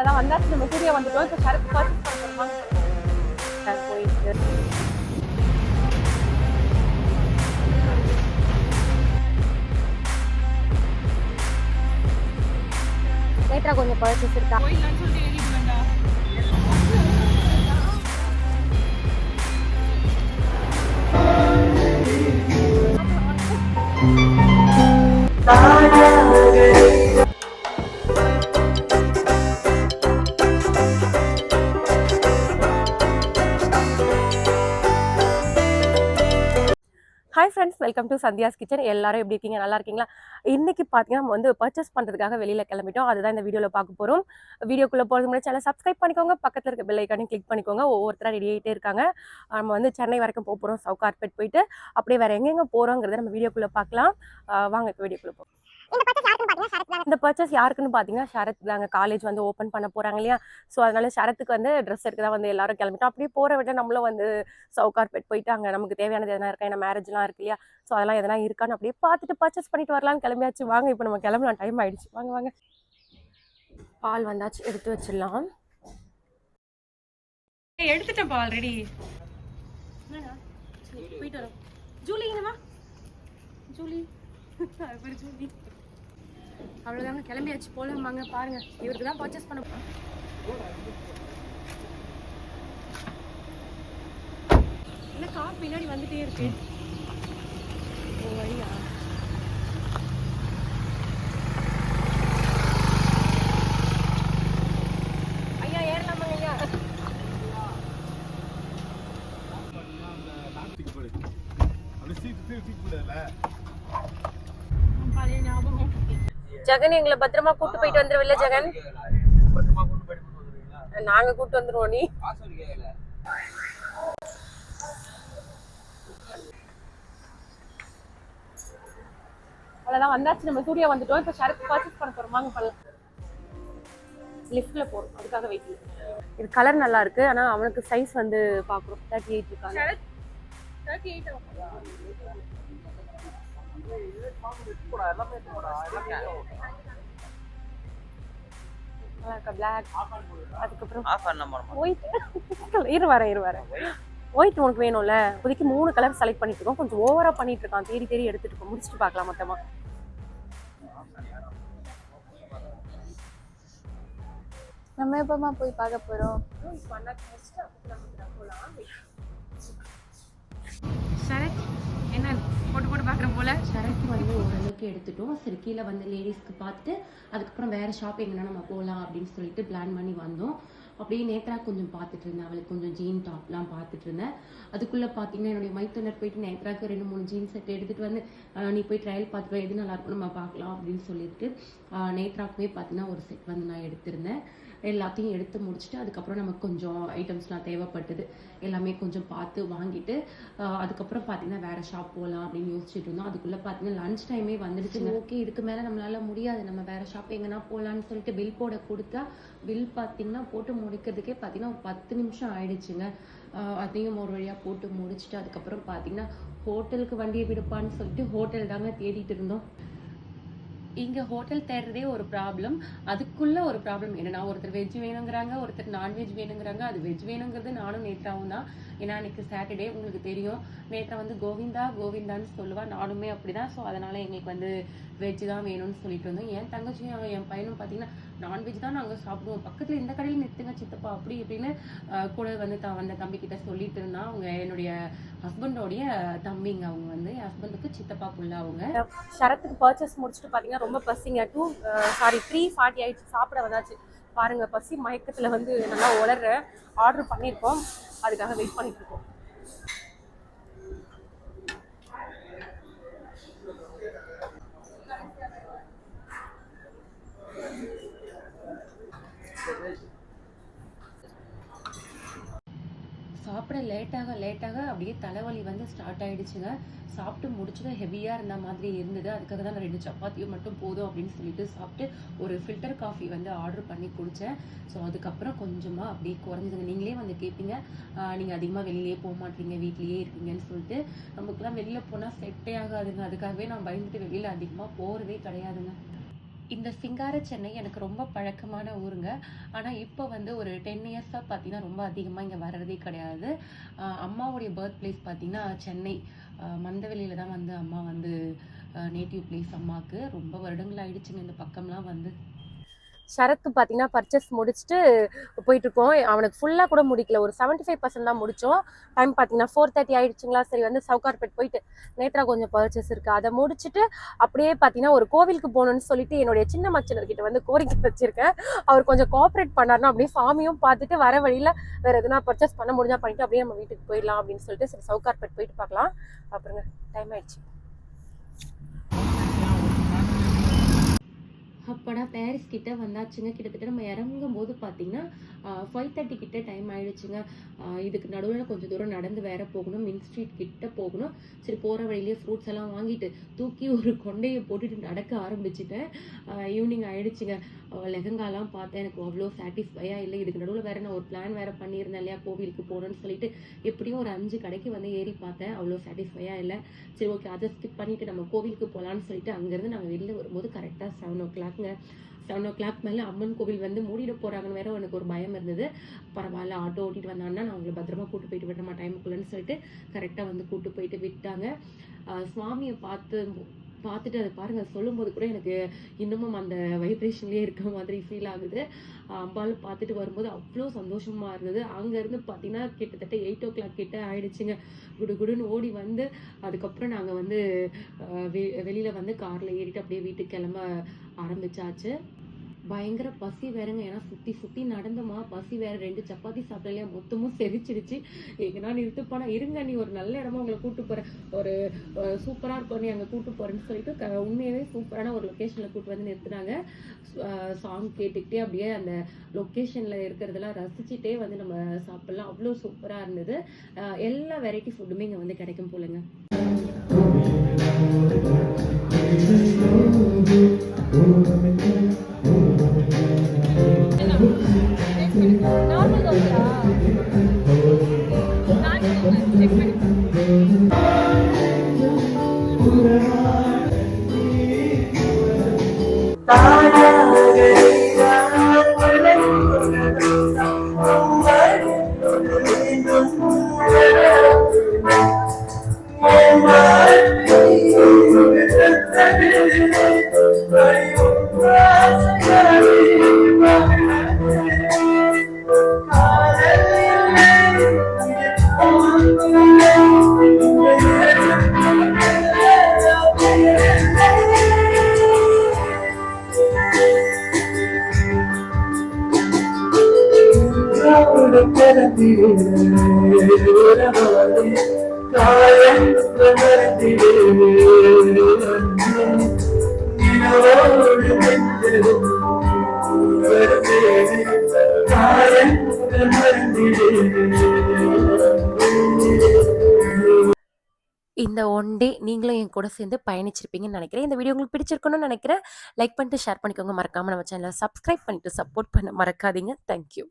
அதான் வந்தாச்சு. நம்ம சூர்யா வந்துட்டோம் இப்போ சரக்கு பர்ச்சேஸ் பண்ணுறோமா போயிட்டு. நேத்ரா கொஞ்சம் பர்ச்சேஸ் இருக்கா? போயிடலான்னு சொல்லிட்டு வெல்கம் டு சந்தியாஸ் கிச்சன் எல்லாரும் எப்படி இருக்கீங்க? நல்லா இருக்கீங்களா? இன்னைக்கு பார்த்தீங்கன்னா நம்ம வந்து பர்ச்சேஸ் பண்ணுறதுக்காக வெளியில் கிளம்பிட்டோம். அதுதான் இந்த வீடியோவில் பார்க்க போகிறோம் வீடியோக்குள்ளே போகிறது முன்னாடி சேனல் சப்ஸ்கிரைப் பண்ணிக்கோங்க. பக்கத்தில் இருக்க பெல் கிளிக் பண்ணிக்கோங்க. ஒவ்வொருத்தராக ரெடி ஆகிட்டே இருக்காங்க. நம்ம வந்து சென்னை வரைக்கும் போக போகிறோம் சவுகார்பேட் போயிட்டு அப்படியே வேறு எங்கெங்கே போகிறோங்கிறத நம்ம வீடியோக்குள்ளே பார்க்கலாம். வாங்க இப்போ வீடியோக்குள்ளே போகிறோம் இந்த பர்ச்சேஸ் யாருக்குன்னு பார்த்தீங்கன்னா தான் ஷரத் தாங்க. காலேஜ் வந்து ஓப்பன் பண்ண போகிறாங்க இல்லையா? ஸோ அதனால ஷரத்துக்கு வந்து ட்ரெஸ் எடுக்க தான் வந்து எல்லாரும் கிளம்பிட்டோம். அப்படியே போகிற விட நம்மளும் வந்து சவு கார்பெட் போயிட்டு அங்கே நமக்கு தேவையானது எதனா இருக்கா? ஏன்னா மேரேஜ்லாம் இருக்கு இல்லையா? ஸோ அதெல்லாம் எதனா இருக்கான்னு அப்படியே பார்த்துட்டு பர்ச்சேஸ் பண்ணிட்டு வரலாம்னு கிளம்பியாச்சு. வாங்க இப்போ நம்ம கிளம்பலாம். டைம் ஆயிடுச்சு. வாங்க வாங்க. பால் வந்தாச்சு. எடுத்து வச்சிடலாம். எடுத்துட்டேன்ப்பா ஆல்ரெடி போயிட்டு வரோம். ஜூலி என்னவா ஜூலி. ஜூலி. அவ்வளோதாங்க கிளம்பியாச்சு போலாம் வாங்க பாருங்க. இவருக்கு தான் பர்ச்சேஸ் பண்ண போ- கார் பின்னாடி வந்துட்டே இருக்கு. ஓ வழியா? ஐயா ஏறலாமாங்க ஐயா? பழைய ஞாபகம். ஜெகன் எங்களை பத்திரமா கூட்டு போயிட்டு வந்துருவில்ல ஜெகன்? நாங்க கூட்டு வந்துருவோம் நீ. அவ்வளோதான் வந்தாச்சு நம்ம சூர்யா வந்துட்டோம். இப்போ ஷரத் பர்ச்சேஸ் பண்ண போகிறோம் வாங்க பண்ணலாம் லிஃப்ட்ல போகிறோம் அதுக்காக வெயிட் இது கலர் நல்லா இருக்கு. ஆனா அவனுக்கு சைஸ் வந்து பார்க்குறோம் தேர்ட்டி எயிட் இருக்காங்க நல்லா இருக்கா பிளாக் அதுக்கப்புறம் ஆஃப் பண்ண மாட்டோம் ஒயிட் இரு வரேன் இரு வரேன் ஒயிட் உனக்கு வேணும்ல? இப்போதைக்கு மூணு கலர் செலக்ட் பண்ணிட்டு இருக்கோம். கொஞ்சம் ஓவரா பண்ணிட்டு இருக்கான். தேடி தேடி எடுத்துட்டு இருக்கோம். முடிச்சுட்டு பார்க்கலாம் மொத்தமா. நம்ம எப்பமா போய் பார்க்க போறோம்? சரத் என்ன போட்டு போட்டு பார்க்குறேன் போல. சரக்கு வந்து ஓரளவுக்கு எடுத்துட்டோம். சரி கீழே வந்து லேடிஸ்க்கு பார்த்துட்டு அதுக்கப்புறம் வேற ஷாப் எங்கன்னா நம்ம போகலாம் அப்படின்னு சொல்லிட்டு பிளான் பண்ணி வந்தோம். அப்படியே நேத்ரா கொஞ்சம் பார்த்துட்டு இருந்தேன் அவளுக்கு கொஞ்சம் ஜீன் டாப்லாம் பார்த்துட்டு இருந்தேன் அதுக்குள்ளே பார்த்தீங்கன்னா என்னுடைய மைத்துனர் போயிட்டு நேத்ராக்கு ரெண்டு மூணு ஜீன் செட் எடுத்துட்டு வந்து நீ போய் ட்ரையல் பார்த்துட்டு எது நல்லா இருக்கும் நம்ம பார்க்கலாம் அப்படின்னு சொல்லிட்டு ஆஹ் நேத்ராக்குமே பார்த்தீங்கன்னா ஒரு செட் வந்து நான் எடுத்திருந்தேன். எல்லாத்தையும் எடுத்து முடிச்சுட்டு அதுக்கப்புறம் நமக்கு கொஞ்சம் ஐட்டம்ஸ்லாம் தேவைப்பட்டது. எல்லாமே கொஞ்சம் பார்த்து வாங்கிட்டு அதுக்கப்புறம் பார்த்தீங்கன்னா வேற ஷாப் போகலாம் அப்படின்னு யோசிச்சுட்டு இருந்தோம். அதுக்குள்ளே பார்த்தீங்கன்னா லஞ்ச் டைமே வந்துடுச்சு ஓகே இதுக்கு மேலே நம்மளால முடியாது. நம்ம வேற ஷாப் எங்கன்னா போகலான்னு சொல்லிட்டு பில் போட கொடுத்தா பில் பார்த்தீங்கன்னா போட்டு முடிக்கிறதுக்கே பார்த்தீங்கன்னா ஒரு பத்து நிமிஷம் ஆயிடுச்சுங்க. அதையும் ஒரு வழியாக போட்டு முடிச்சுட்டு அதுக்கப்புறம் பார்த்தீங்கன்னா ஹோட்டலுக்கு வண்டியை விடுப்பான்னு சொல்லிட்டு ஹோட்டல் தாங்க தேடிட்டு இருந்தோம். இங்க ஹோட்டல் தேடுறதே ஒரு ப்ராப்ளம் அதுக்குள்ள ஒரு ப்ராப்ளம் என்னன்னா ஒருத்தர் வெஜ் வேணுங்கிறாங்க ஒருத்தர் நான்வெஜ் வேணுங்கிறாங்க. அது வெஜ் வேணுங்கிறது நானும் நேத்ராவும் தான். ஏன்னா இன்னைக்கு சாட்டர்டே உங்களுக்கு தெரியும். நேத்ரா வந்து கோவிந்தா கோவிந்தான்னு சொல்லுவா. நானுமே அப்படிதான். ஸோ அதனால எங்களுக்கு வந்து வெஜ் தான் வேணும்னு சொல்லிட்டு வந்தோம். என் தங்கச்சியும் என் பையனும் பார்த்தீங்கன்னா நான்வெஜ் தான் நாங்கள் சாப்பிடுவோம். பக்கத்துல இந்த கடையில் நிறுத்துங்க சித்தப்பா அப்படி இப்படின்னு கூட வந்து த வந்த தம்பி கிட்ட சொல்லிட்டு இருந்தா. அவங்க என்னுடைய ஹஸ்பண்டோடைய தம்பிங்க அவங்க வந்து. என் ஹஸ்பண்டுக்கு சித்தப்பா புள்ள அவங்க. சரத்துக்கு பர்ச்சேஸ் முடிச்சுட்டு பார்த்தீங்கன்னா ரொம்ப பசிங்க. டூ சாரி த்ரீ ஃபார்ட்டி ஆயிடுச்சு. சாப்பிட வந்தாச்சு. பாருங்க பசி மயக்கத்தில் வந்து நல்லா உலர்ற ஆர்டர் பண்ணியிருக்கோம் அதுக்காக வெயிட் பண்ணிட்டு இருக்கோம். சாப்பிட லேட்டாக லேட்டாக அப்படியே தலைவலி வந்து ஸ்டார்ட் ஆயிடுச்சுங்க. சாப்பிட்டு முடிச்சதும் ஹெவியாக இருந்த மாதிரி இருந்தது. அதுக்காக தான் நான் ரெண்டு சப்பாத்தியும் மட்டும் போதும் அப்படின்னு சொல்லிட்டு சாப்பிட்டு ஒரு ஃபில்டர் காஃபி வந்து ஆர்டர் பண்ணி குடித்தேன் ஸோ அதுக்கப்புறம் கொஞ்சமாக அப்படியே குறைஞ்சதுங்க. நீங்களே வந்து கேட்பீங்க நீங்கள் அதிகமாக வெளியிலேயே போக மாட்டீங்க வீட்லேயே இருக்கீங்கன்னு சொல்லிட்டு. நமக்குலாம் வெளியில் போனால் செட்டே ஆகாதுங்க. அதுக்காகவே நான் பயந்துட்டு வெளியில் அதிகமாக போகிறதே கிடையாதுங்க. இந்த சிங்கார சென்னை எனக்கு ரொம்ப பழக்கமான ஊருங்க. ஆனால் இப்போ வந்து ஒரு டென் இயர்ஸாக பார்த்தீங்கன்னா ரொம்ப அதிகமாக இங்கே வர்றதே கிடையாது. அம்மாவுடைய பர்த் பிளேஸ் பார்த்தீங்கன்னா சென்னை. மந்தவெளியில் தான் வந்து அம்மா வந்து நேட்டிவ் பிளேஸ் அம்மாவுக்கு ரொம்ப வருடங்கள் ஆயிடுச்சுங்க. இந்த பக்கம்லாம் வந்து சரத்து பார்த்தீங்கன்னா பர்ச்சேஸ் முடிச்சுட்டு போயிட்டுருக்கோம் அவனுக்கு ஃபுல்லாக கூட முடிக்கல. ஒரு செவன்ட்டி ஃபைவ் பர்சன்ட் தான் முடித்தோம். டைம் பார்த்தீங்கன்னா ஃபோர் தேர்ட்டி ஆயிடுச்சுங்களா? சரி வந்து சவுகார்பேட் போயிட்டு நேத்ரா கொஞ்சம் பர்ச்சேஸ் இருக்குது அதை முடிச்சுட்டு அப்படியே பார்த்தீங்கன்னா ஒரு கோவிலுக்கு போகணும்னு சொல்லிட்டு என்னுடைய சின்ன மச்சனர்கிட்ட வந்து கோரிக்கை வச்சிருக்கேன். அவர் கொஞ்சம் கோஆப்ரேட் பண்ணாருன்னா அப்படியே சாமியும் பார்த்துட்டு வர வழியில் வேறு எதுனா பர்ச்சேஸ் பண்ண முடிஞ்சால் பண்ணிட்டு அப்படியே நம்ம வீட்டுக்கு போயிடலாம் அப்படின்னு சொல்லிட்டு சரி சவுகார்பேட் போயிட்டு பார்க்கலாம். அப்புறங்க டைம் ஆயிடுச்சு. அப்போனா பாரிஸ் கிட்ட வந்தாச்சுங்க. கிட்டத்தட்ட நம்ம இறங்கும் போது பார்த்தீங்கன்னா ஃபைவ் தேர்ட்டி கிட்ட டைம் ஆயிடுச்சுங்க. இதுக்கு நடுவில் கொஞ்சம் தூரம் நடந்து வேற போகணும் மின் ஸ்ட்ரீட் கிட்ட போகணும். சரி போகிற வழியிலேயே ஃப்ரூட்ஸ் எல்லாம் வாங்கிட்டு தூக்கி ஒரு கொண்டையை போட்டுட்டு நடக்க ஆரம்பிச்சிட்டேன். ஈவினிங் ஆயிடுச்சுங்க. லெஹங்காலாம் பார்த்தேன். எனக்கு அவ்வளோ சாட்டிஸ்ஃபையாக இல்லை. இதுக்கு நடுவில் வேற நான் ஒரு பிளான் வேற பண்ணியிருந்தேன் இல்லையா? கோவிலுக்கு போகணும்னு சொல்லிட்டு எப்படியும் ஒரு அஞ்சு கடைக்கு வந்து ஏறி பார்த்தேன். அவ்வளோ சாட்டிஸ்ஃபையாக இல்லை. சரி ஓகே அதை ஸ்கிப் பண்ணிட்டு நம்ம கோவிலுக்கு போகலான்னு சொல்லிட்டு அங்கேருந்து நாங்கள் வெளியில் வரும்போது கரெக்டாக செவன் ஓ கிளாக்ங்க செவன் ஓ கிளாக் மேலே அம்மன் கோவில் வந்து மூடிட போகிறாங்கன்னு வேற எனக்கு ஒரு பயம் இருந்தது. பரவாயில்ல ஆட்டோ ஓட்டிட்டு வந்தாங்கன்னா நான் உங்களை பத்திரமா கூட்டு போயிட்டு விடுறேன் டைமுக்குள்ளேன்னு சொல்லிட்டு கரெக்டாக வந்து கூட்டு போயிட்டு விட்டாங்க. சுவாமியை பார்த்து பார்த்துட்டு அதை பாருங்கள் சொல்லும்போது கூட எனக்கு இன்னமும் அந்த வைப்ரேஷன்லேயே இருக்க மாதிரி ஃபீல் ஆகுது. ஆஹ் அம்பாள் பார்த்துட்டு வரும்போது அவ்வளோ சந்தோஷமாக இருந்தது. அங்கேருந்து பார்த்தீங்கன்னா கிட்டத்தட்ட எயிட் ஓ கிளாக் கிட்ட ஆயிடுச்சுங்க. குடு குடுன்னு ஓடி வந்து அதுக்கப்புறம் நாங்கள் வந்து வெளியில் வெ- வந்து காரில் ஏறிட்டு அப்படியே வீட்டுக்கு கிளம்ப ஆரம்பிச்சாச்சு. பயங்கர பசி வேறங்க. ஏன்னா சுத்தி சுத்தி நடந்தமா? பசி வேற ரெண்டு சப்பாத்தி சாப்பிடலையா? மொத்தமும் செரிச்சிடுச்சு. எங்கன்னா நிறுத்துப்பானா இருங்க நீ ஒரு நல்ல இடமா உங்களை கூட்டு போறேன். ஒரு சூப்பராக சூப்பரா இருக்கும் நீ அங்க கூட்டு போறேன்னு சொல்லிட்டு க- உண்மையாகவே சூப்பரான ஒரு லொக்கேஷனில் கூட்டு வந்து நிறுத்துனாங்க. சாங் கேட்டுக்கிட்டே அப்படியே அந்த லொக்கேஷன்ல இருக்கிறதெல்லாம் ரசிச்சுட்டே வந்து நம்ம சாப்பிடலாம். அவ்வளோ சூப்பரா இருந்தது. எல்லா வெரைட்டி ஃபுட்டுமே இங்க வந்து கிடைக்கும் போலங்க. love. இந்த ஒன் டே நீங்களும் என் கூட சேர்ந்து பயணிச்சிருப்பீங்கன்னு நினைக்கிறேன். இந்த வீடியோ உங்களுக்கு பிடிச்சிருக்கணும்னு நினைக்கிறேன். லைக் பண்ணிட்டு ஷேர் பண்ணிக்கோங்க. மறக்காம நம்ம சேனலை சப்ஸ்கிரைப் பண்ணிட்டு சப்போர்ட் பண்ண மறக்காதீங்க. தேங்க்யூ